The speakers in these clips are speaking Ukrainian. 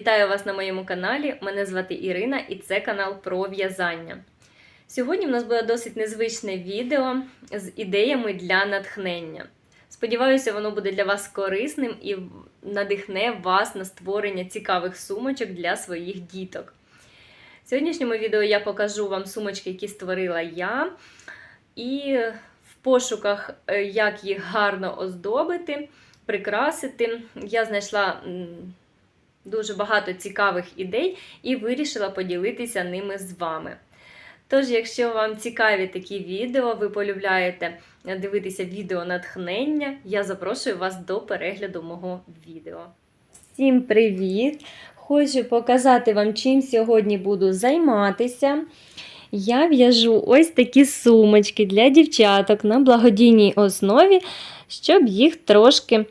Вітаю вас на моєму каналі. Мене звати Ірина і це канал про в'язання. Сьогодні в нас буде досить незвичне відео з ідеями для натхнення. Сподіваюся, воно буде для вас корисним і надихне вас на створення цікавих сумочок для своїх діток. В сьогоднішньому відео я покажу вам сумочки, які створила я, і в пошуках, е, як їх гарно оздобити, прикрасити, я знайшла дуже багато цікавих ідей і вирішила поділитися ними з вами. Тож, якщо вам цікаві такі відео, ви полюбляєте дивитися відео натхнення, я запрошую вас до перегляду мого відео. Всім привіт! Хочу показати вам, чим сьогодні буду займатися. Я в'яжу ось такі сумочки для дівчаток на благодійній основі, щоб їх трошки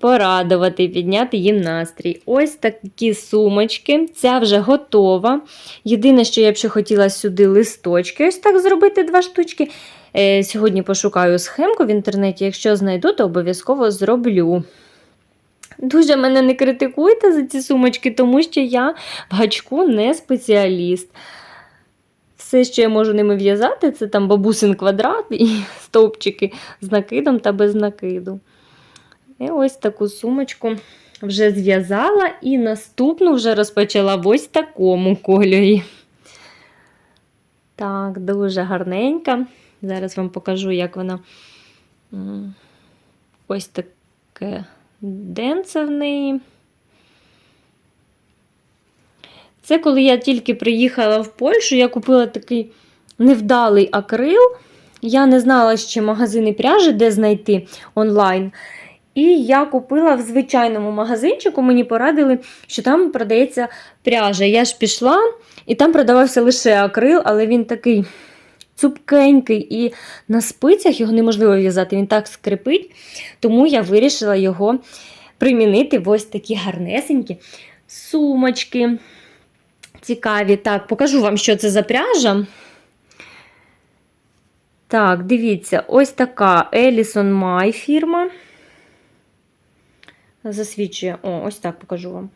порадувати, підняти їм настрій. Ось такі сумочки. Ця вже готова. Єдине, що я б ще хотіла сюди листочки, ось так зробити два штучки. Е, Сьогодні пошукаю схемку в інтернеті. Якщо знайду, то обов'язково зроблю. Дуже мене не критикуйте за ці сумочки, тому що я в гачку не спеціаліст. Все, що я можу ними в'язати, це там бабусин квадрат і стовпчики з накидом та без накиду. І ось таку сумочку вже зв'язала, і наступну вже розпочала в ось такому кольорі. Так, дуже гарненька. Зараз вам покажу, як вона ось таке денце в неї. Це коли я тільки приїхала в Польщу, я купила такий невдалий акрил. Я не знала ще магазини пряжі, де знайти онлайн. І я купила в звичайному магазинчику, мені порадили, що там продається пряжа. Я ж пішла, і там продавався лише акрил, але він такий цупкенький, і на спицях його неможливо в'язати, він так скрипить. Тому я вирішила його примінити в ось такі гарнесенькі сумочки. Цікаві. Так, покажу вам, що це за пряжа. Так, дивіться, ось така Ellison Mai фірма. Засвідчує, о, ось так покажу вам.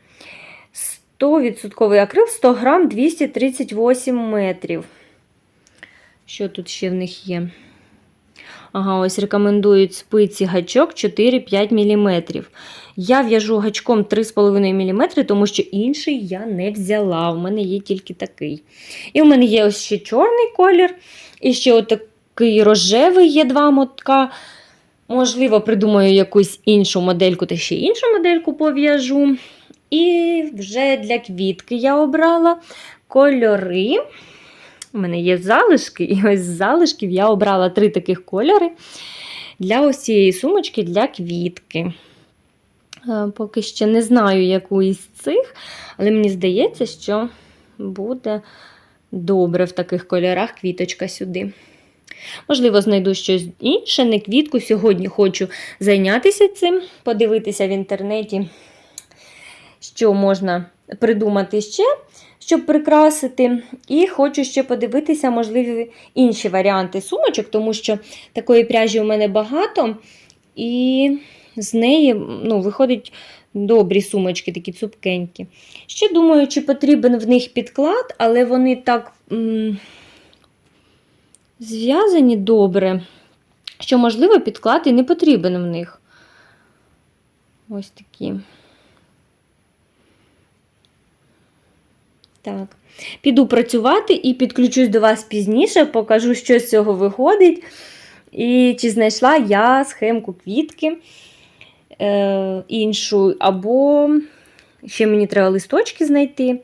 100% акрил, 100 грам, 238 метрів. Що тут ще в них є? Ага, ось рекомендують спиці гачок 4-5 мм. Я в'яжу гачком 3,5 мм, тому що інший я не взяла. У мене є тільки такий. І у мене є ось ще чорний колір, і ще отакий рожевий є два мотка. Можливо, придумаю якусь іншу модельку та ще іншу модельку пов'яжу. І вже для квітки я обрала кольори. У мене є залишки, і ось з залишків я обрала три таких кольори для ось цієї сумочки для квітки. Е, Поки ще не знаю, яку із цих, але мені здається, що буде добре в таких кольорах квіточка сюди. Можливо, знайду щось інше, не квітку. Сьогодні хочу зайнятися цим, подивитися в інтернеті, що можна придумати ще, щоб прикрасити. І хочу ще подивитися, можливі інші варіанти сумочок, тому що такої пряжі у мене багато, і з неї ну, виходять добрі сумочки, такі цупкенькі. Ще думаю, чи потрібен в них підклад, але вони так. Зв'язані добре, що, можливо, підклад і не потрібен в них. Ось такі. Так. Піду працювати і підключусь до вас пізніше, покажу, що з цього виходить. І чи знайшла я схемку квітки е, іншу, або ще мені треба листочки знайти.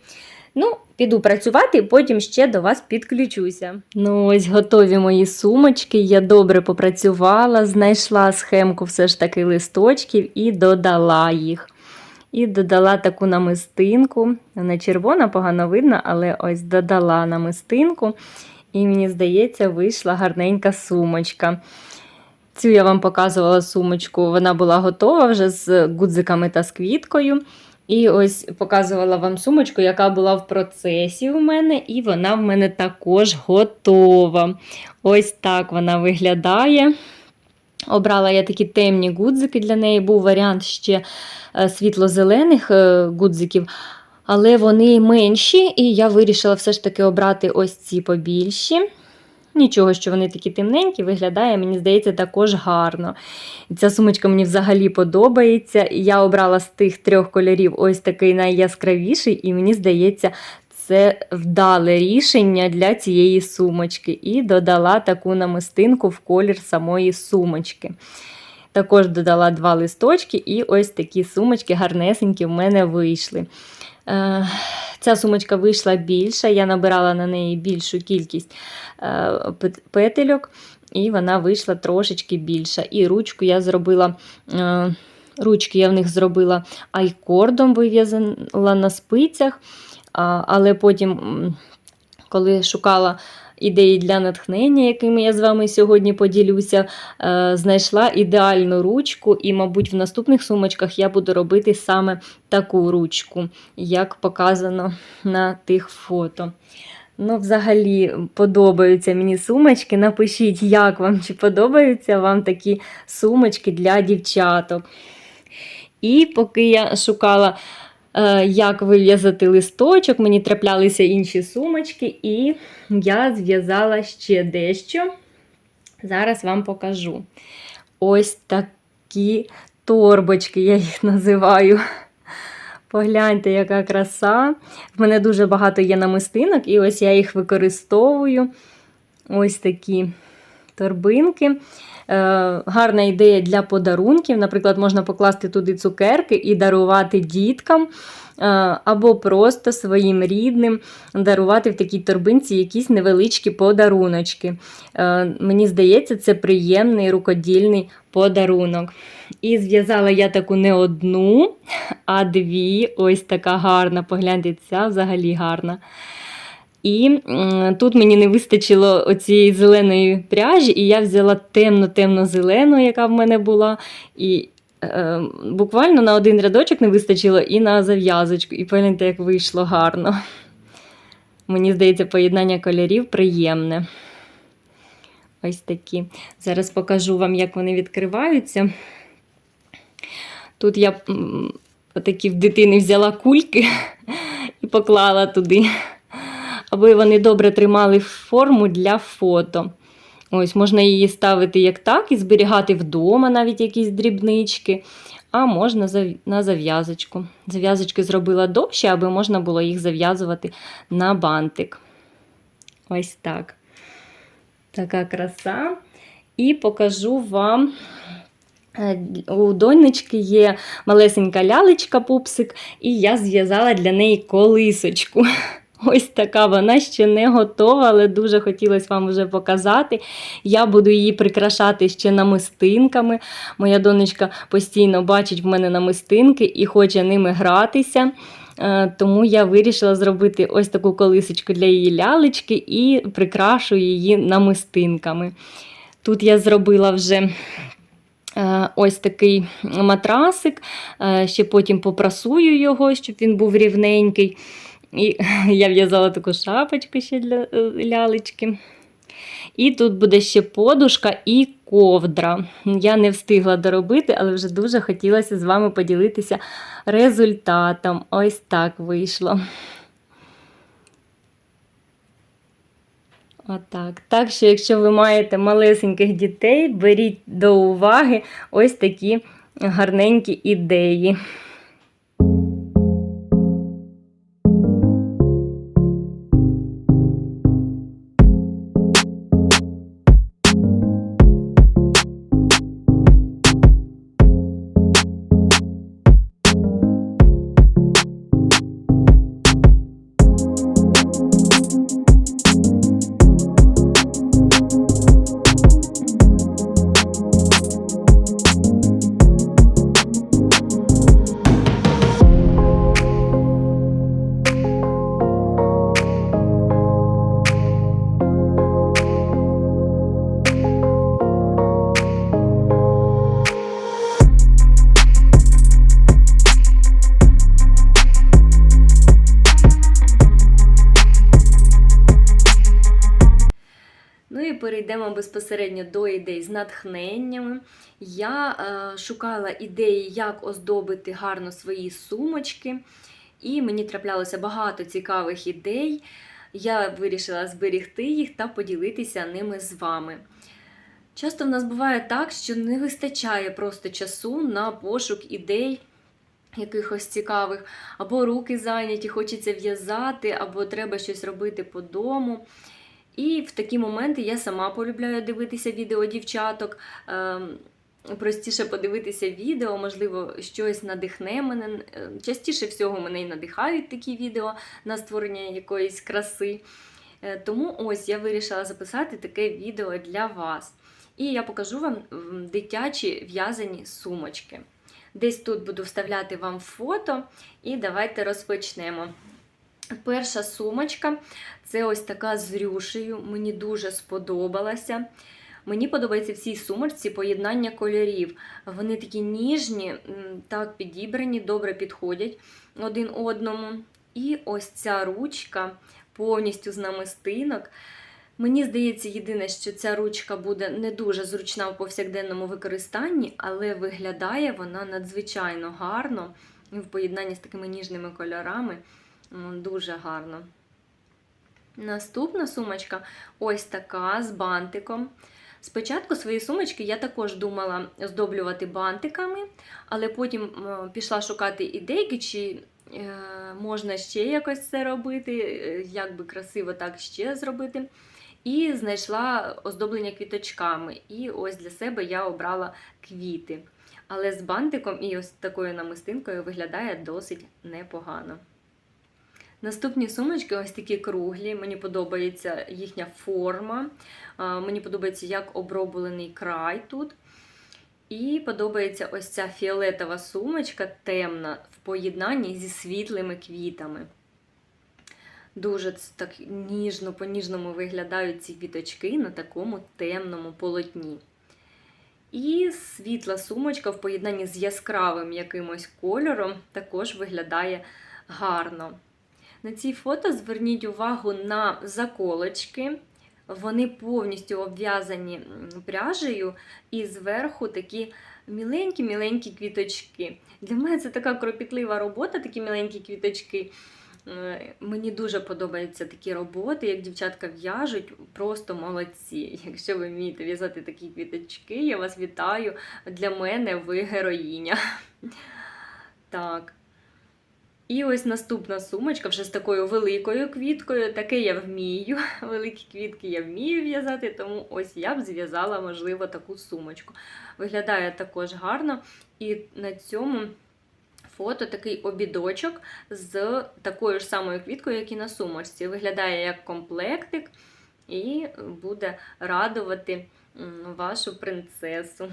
Ну, піду працювати потім ще до вас підключуся. Ну, ось готові мої сумочки. Я добре попрацювала, знайшла схемку все ж таки листочків і додала їх. І додала таку намистинку. Вона червона, погано видно, але ось додала намистинку. І мені здається, вийшла гарненька сумочка. Цю я вам показувала сумочку, вона була готова вже з гудзиками та з квіткою. І ось показувала вам сумочку, яка була в процесі у мене, і вона в мене також готова. Ось так вона виглядає. Обрала я такі темні гудзики для неї. Був варіант ще е, світло-зелених е, гудзиків. Але вони менші, і я вирішила все ж таки обрати ось ці побільші. Нічого, що вони такі темненькі, виглядає, мені здається, також гарно. Ця сумочка мені взагалі подобається. Я обрала з тих трьох кольорів ось такий найяскравіший, і мені здається, це вдале рішення для цієї сумочки. І додала таку намистинку в колір самої сумочки. Також додала два листочки, і ось такі сумочки гарнесенькі в мене вийшли. Е, Ця сумочка вийшла більша, я набирала на неї більшу кількість е, петельок, і вона вийшла трошечки більша. І ручку я зробила. е, Ручки я в них зробила айкордом, вив'язала на спицях, але потім, коли шукала ідеї для натхнення, якими я з вами сьогодні поділюся, е, знайшла ідеальну ручку, і, мабуть, в наступних сумочках я буду робити саме таку ручку, як показано на тих фото. Ну, взагалі, подобаються мені сумочки. Напишіть, як вам, чи подобаються вам такі сумочки для дівчаток. І поки я шукала, як вив'язати листочок, мені траплялися інші сумочки, і я зв'язала ще дещо. Зараз вам покажу. Ось такі торбочки, я їх називаю. Погляньте, яка краса. В мене дуже багато є намистинок, і ось я їх використовую. Ось такі торбинки. Е, гарна ідея для подарунків. Наприклад, можна покласти туди цукерки і дарувати діткам. е, Або просто своїм рідним дарувати в такій торбинці якісь невеличкі подаруночки. Е, Мені здається, це приємний рукодільний подарунок. І зв'язала я таку не одну, а дві. Ось така гарна. Погляньте, ця взагалі гарна. І тут мені не вистачило оцієї зеленої пряжі, і я взяла темно-темно-зелену, яка в мене була. І е, буквально на один рядочок не вистачило і на зав'язочку. І погляньте, як вийшло гарно. Мені здається, поєднання кольорів приємне. Ось такі. Зараз покажу вам, як вони відкриваються. Тут я м, отакі в дитини взяла кульки і поклала туди, аби вони добре тримали форму для фото. Ось, можна її ставити як так і зберігати вдома навіть якісь дрібнички, а можна на зав'язочку. Зав'язочки зробила довше, аби можна було їх зав'язувати на бантик. Ось так. Така краса. І покажу вам. е, У донечки є малесенька лялечка пупсик, і я зв'язала для неї колисочку. Ось така вона ще не готова, але дуже хотілося вам вже показати. Я буду її прикрашати ще намистинками. Моя донечка постійно бачить в мене намистинки і хоче ними гратися. Е, Тому я вирішила зробити ось таку колисочку для її лялечки і прикрашу її намистинками. Тут я зробила вже е, ось такий матрасик, е, ще потім попрасую його, щоб він був рівненький. І я в'язала таку шапочку ще для е, лялечки. І тут буде ще подушка і ковдра. Я не встигла доробити, але вже дуже хотілося з вами поділитися результатом. Ось так вийшло. Отак. Так що, якщо ви маєте малесеньких дітей, беріть до уваги ось такі гарненькі ідеї. Безпосередньо до ідей з натхненнями. Я е, шукала ідеї, як оздобити гарно свої сумочки. і мені траплялося багато цікавих ідей. Я вирішила зберегти їх та поділитися ними з вами. Часто в нас буває так, що не вистачає просто часу на пошук ідей якихось цікавих, або руки зайняті, хочеться в'язати, або треба щось робити по дому. І в такі моменти я сама полюбляю дивитися відео дівчаток. Ем, Простіше подивитися відео, можливо, щось надихне мене. Частіше всього мене і надихають такі відео на створення якоїсь краси. Е, Тому ось я вирішила записати таке відео для вас. І я покажу вам дитячі в'язані сумочки. Десь тут буду вставляти вам фото, і давайте розпочнемо. Перша сумочка це ось така з рюшею. Мені дуже сподобалася. Мені подобається в цій сумочці поєднання кольорів. Вони такі ніжні, так підібрані, добре підходять один одному. І ось ця ручка повністю з намистинок. Мені здається, єдине, що ця ручка буде не дуже зручна в повсякденному використанні, але виглядає вона надзвичайно гарно в поєднанні з такими ніжними кольорами. Дуже гарно. Наступна сумочка ось така з бантиком. Спочатку свої сумочки я також думала оздоблювати бантиками, але потім пішла шукати ідейки, чи е, можна ще якось це робити, е, як би красиво так ще зробити. І знайшла оздоблення квіточками. І ось для себе я обрала квіти. Але з бантиком і ось такою намистинкою виглядає досить непогано. Наступні сумочки ось такі круглі. Мені подобається їхня форма. Мені подобається, як оброблений край тут. І подобається ось ця фіолетова сумочка темна в поєднанні зі світлими квітами. Дуже так ніжно, по-ніжному виглядають ці квіточки на такому темному полотні. І світла сумочка в поєднанні з яскравим якимось кольором також виглядає гарно. На цій фото зверніть увагу на заколочки. Вони повністю обв'язані пряжею, і зверху такі міленькі-міленькі квіточки. Для мене це така кропітлива робота, такі міленькі квіточки. Е, Мені дуже подобаються такі роботи, як дівчатка в'яжуть, просто молодці. Якщо ви вмієте в'язати такі квіточки, я вас вітаю. Для мене ви героїня. Так. І ось наступна сумочка вже з такою великою квіткою. Таке я вмію. Великі квітки я вмію в'язати, тому ось я б зв'язала, можливо, таку сумочку. Виглядає також гарно. І на цьому фото такий обідочок з такою ж самою квіткою, як і на сумочці. Виглядає як комплектик і буде радувати вашу принцесу.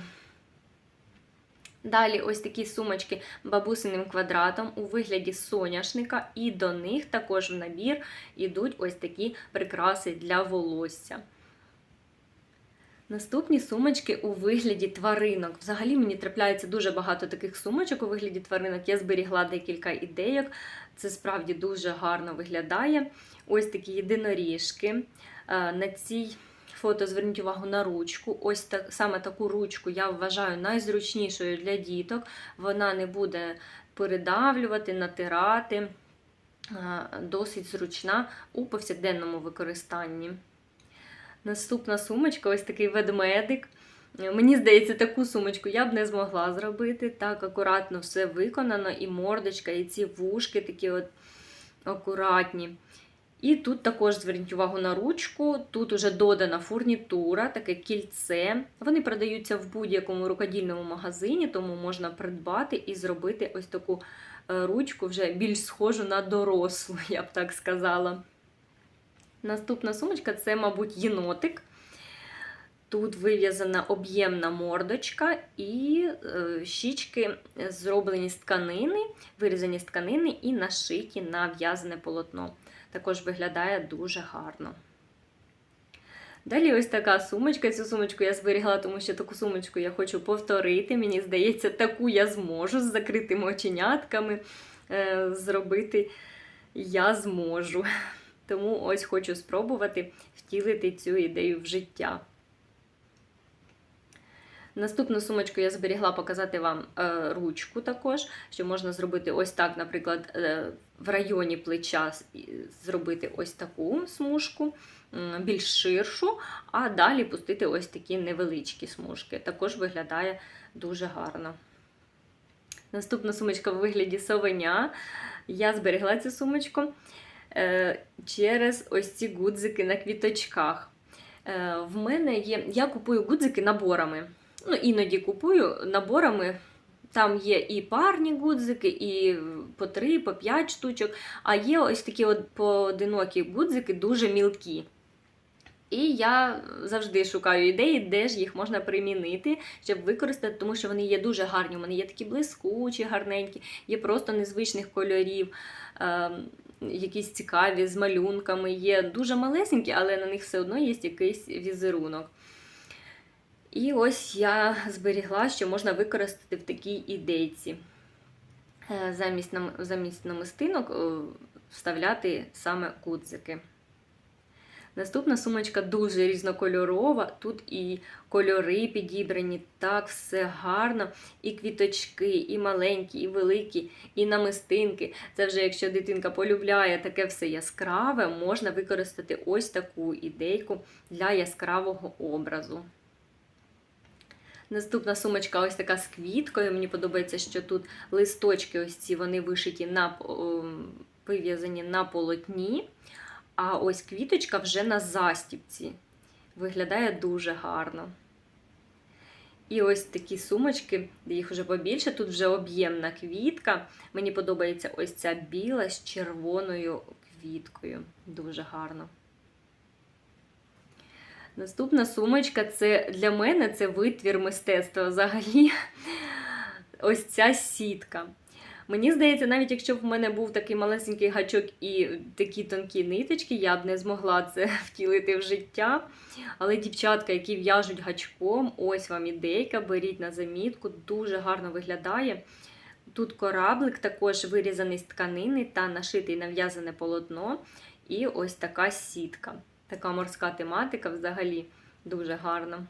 Далі ось такі сумочки бабусиним квадратом у вигляді соняшника, і до них також в набір йдуть ось такі прикраси для волосся. Наступні сумочки у вигляді тваринок. Взагалі мені трапляється дуже багато таких сумочок у вигляді тваринок. Я зберігла декілька ідейок. Це справді дуже гарно виглядає. Ось такі єдиноріжки. Е, На цій фото зверніть увагу на ручку. Ось так, саме таку ручку я вважаю найзручнішою для діток. Вона не буде передавлювати, натирати. Досить зручна у повсякденному використанні. Наступна сумочка ось такий ведмедик. Мені здається, таку сумочку я б не змогла зробити. Так акуратно все виконано, і мордочка, і ці вушки такі от акуратні. І тут також зверніть увагу на ручку. Тут уже додана фурнітура, таке кільце. Вони продаються в будь-якому рукодільному магазині, тому можна придбати і зробити ось таку е, ручку вже більш схожу на дорослу, я б так сказала. Наступна сумочка це, мабуть, єнотик. Тут вив'язана об'ємна мордочка і е, щічки зроблені з тканини, вирізані з тканини і нашиті на в'язане полотно. Також виглядає дуже гарно. Далі ось така сумочка. Цю сумочку я зберігла, тому що таку сумочку я хочу повторити. Мені здається, таку я зможу з закритими оченятками е, зробити я зможу. Тому ось хочу спробувати втілити цю ідею в життя. Наступну сумочку я зберігла показати вам е, ручку також, що можна зробити ось так, наприклад, е, в районі плеча зробити ось таку смужку, більш ширшу, а далі пустити ось такі невеличкі смужки. Також виглядає дуже гарно. Наступна сумочка в вигляді совеня. Я зберегла цю сумочку е, через ось ці гудзики на квіточках. Е, в мене є. Я купую гудзики наборами. Ну, іноді купую наборами. Там є і парні гудзики, і по 3, по 5 штучок. А є ось такі от поодинокі гудзики, дуже мілкі. І я завжди шукаю ідеї, де ж їх можна примінити, щоб використати, тому що вони є дуже гарні. У мене є такі блискучі, гарненькі, є просто незвичних кольорів, е, якісь цікаві з малюнками. Є дуже малесенькі, але на них все одно є якийсь візерунок. І ось я зберігла, що можна використати в такій ідейці. Е, Замість, замість намистинок е, вставляти саме кудзики. Наступна сумочка дуже різнокольорова. Тут і кольори підібрані, так все гарно. І квіточки, і маленькі, і великі, і намистинки. Це вже якщо дитинка полюбляє таке все яскраве, можна використати ось таку ідейку для яскравого образу. Наступна сумочка ось така з квіткою. Мені подобається, що тут листочки ось ці вони вишиті на вив'язані на полотні. А ось квіточка вже на застіпці. Виглядає дуже гарно. І ось такі сумочки, їх вже побільше, тут вже об'ємна квітка. Мені подобається ось ця біла з червоною квіткою. Дуже гарно. Наступна сумочка це для мене це витвір мистецтва взагалі. Ось ця сітка. Мені здається, навіть якщо б в мене був такий малесенький гачок і такі тонкі ниточки, я б не змогла це втілити в життя. Але дівчатка, які в'яжуть гачком, ось вам ідейка, беріть на замітку, дуже гарно виглядає. Тут кораблик також вирізаний з тканини та нашитий нав'язане полотно. І ось така сітка. Така морська тематика взагалі дуже гарна.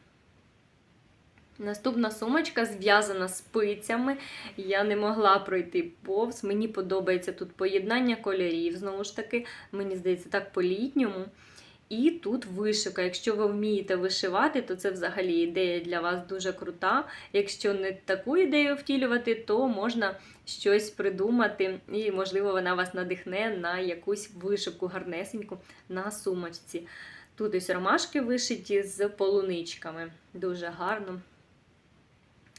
Наступна сумочка зв'язана спицями. Я не могла пройти повз. Мені подобається тут поєднання кольорів, знову ж таки, мені здається, так по-літньому. І тут вишивка. Якщо ви вмієте вишивати, то це взагалі ідея для вас дуже крута. Якщо не таку ідею втілювати, то можна щось придумати, і, можливо, вона вас надихне на якусь вишивку гарнесеньку на сумочці. Тут ось ромашки вишиті з полуничками. Дуже гарно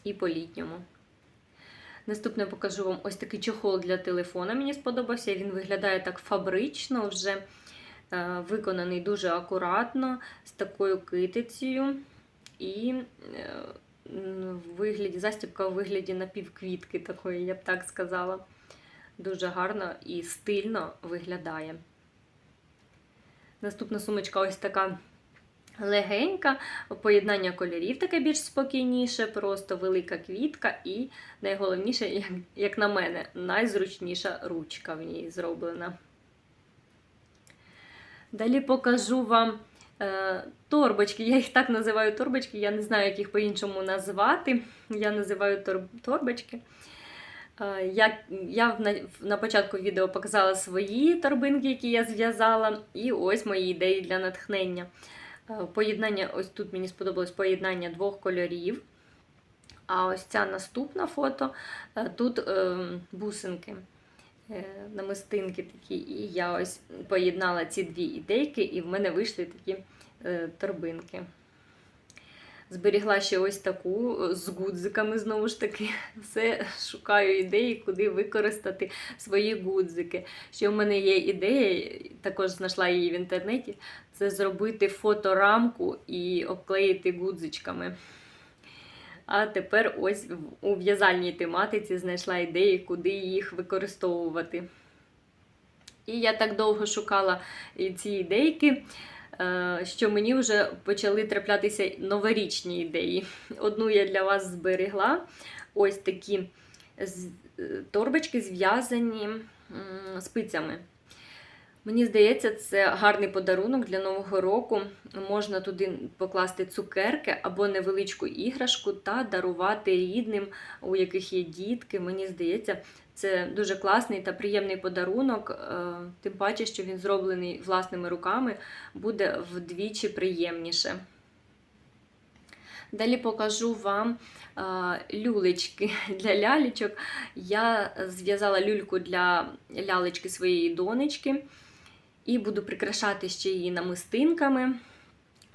і по-літньому. Наступне покажу вам ось такий чохол для телефона. Мені сподобався. Він виглядає так фабрично, вже виконаний дуже акуратно, з такою китицею. І е, в вигляді, застібка у вигляді напівквітки такої, я б так сказала. Дуже гарно і стильно виглядає. Наступна сумочка ось така легенька, поєднання кольорів таке більш спокійніше, просто велика квітка, і найголовніше, як на мене, найзручніша ручка в ній зроблена. Далі покажу вам е, торбочки. Я їх так називаю торбочки, я не знаю, як їх по-іншому назвати. Я називаю тор- торбочки. Е, Я, я на, на початку відео показала свої торбинки, які я зв'язала, і ось мої ідеї для натхнення. Е, Поєднання, ось тут мені сподобалось поєднання двох кольорів. А ось ця наступна фото, е, тут е, бусинки, намистинки такі. І я ось поєднала ці дві ідейки, і в мене вийшли такі е, торбинки. Зберігла ще ось таку е, з гудзиками, знову ж таки. Все шукаю ідеї, куди використати свої гудзики. Ще в мене є ідея, також знайшла її в інтернеті, це зробити фоторамку і обклеїти гудзичками. А тепер ось у в'язальній тематиці знайшла ідеї, куди їх використовувати. І я так довго шукала ці ідейки, е, що мені вже почали траплятися новорічні ідеї. Одну я для вас зберегла. Ось такі е, торбочки зв'язані спицями. Мені здається, це гарний подарунок для Нового року. Можна туди покласти цукерки або невеличку іграшку та дарувати рідним, у яких є дітки. Мені здається, це дуже класний та приємний подарунок. е, Тим паче, що він зроблений власними руками, буде вдвічі приємніше. Далі покажу вам а, люлечки для лялечок. Я зв'язала люльку для лялечки своєї донечки і буду прикрашати ще її намистинками,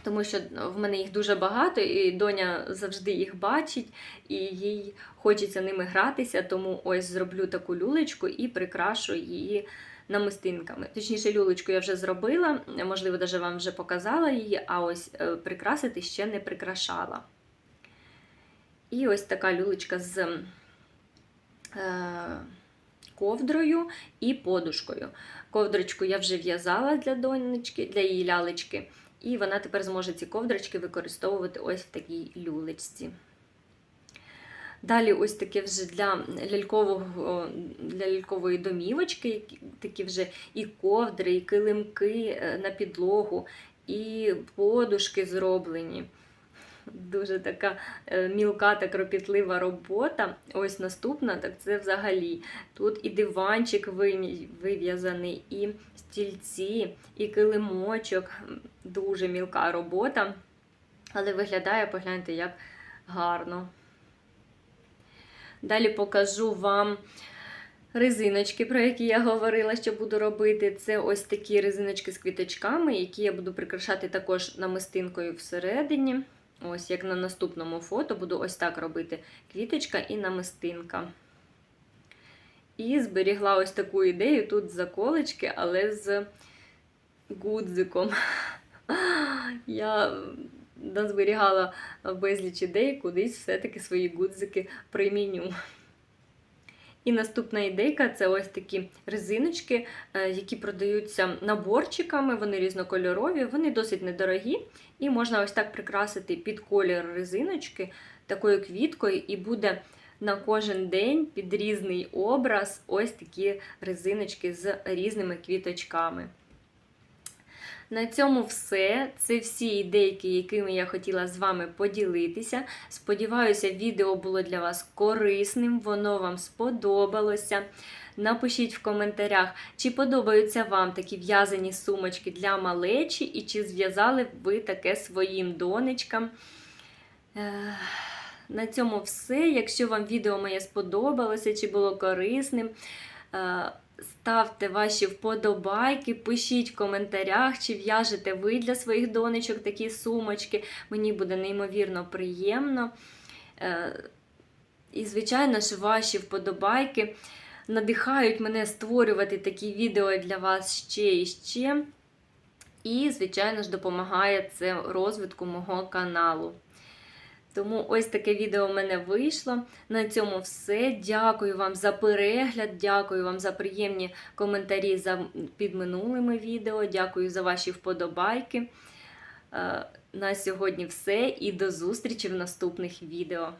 тому що в мене їх дуже багато, і доня завжди їх бачить, і їй хочеться ними гратися, тому ось зроблю таку люлечку і прикрашу її намистинками. Точніше, люлечку я вже зробила, можливо, навіть вам вже показала її, а ось е, прикрасити ще не прикрашала. І ось така люлечка з е, ковдрою і подушкою. Ковдрочку я вже в'язала для донечки, для її лялечки, і вона тепер зможе ці ковдрочки використовувати ось в такій люлечці. Далі, ось таке вже для лялькового, для лялькової домівочки, такі вже і ковдри, і килимки е, на підлогу, і подушки зроблені. Дуже така е, мілка та кропітлива робота. Ось наступна, так це взагалі. Тут і диванчик вив'язаний, і стільці, і килимочок. Дуже мілка робота. Але виглядає, погляньте, як гарно. Далі покажу вам резиночки, про які я говорила, що буду робити. Це ось такі резиночки з квіточками, які я буду прикрашати також намистинкою всередині. Ось як на наступному фото буду ось так робити: квіточка і намистинка. І зберігла ось таку ідею тут заколочки, але з гудзиком. Я назберігала безліч ідей, кудись все-таки свої гудзики приміню. І наступна ідейка це ось такі резиночки, е, які продаються наборчиками, вони різнокольорові, вони досить недорогі. І можна ось так прикрасити під колір резиночки такою квіткою, і буде на кожен день під різний образ ось такі резиночки з різними квіточками. На цьому все. Це всі ідейки, якими я хотіла з вами поділитися. Сподіваюся, відео було для вас корисним, воно вам сподобалося. Напишіть в коментарях, чи подобаються вам такі в'язані сумочки для малечі, і чи зв'язали ви таке своїм донечкам. На цьому все. Якщо вам відео моє сподобалося чи було корисним, е, ставте ваші вподобайки, пишіть в коментарях, чи в'яжете ви для своїх донечок такі сумочки. Мені буде неймовірно приємно. Е, І, звичайно ж, ваші вподобайки надихають мене створювати такі відео для вас ще і ще. І, звичайно ж, допомагає це розвитку мого каналу. Тому ось таке відео в мене вийшло. На цьому все. Дякую вам за перегляд, дякую вам за приємні коментарі за, під минулими відео. Дякую за ваші вподобайки. Е, На сьогодні все і до зустрічі в наступних відео.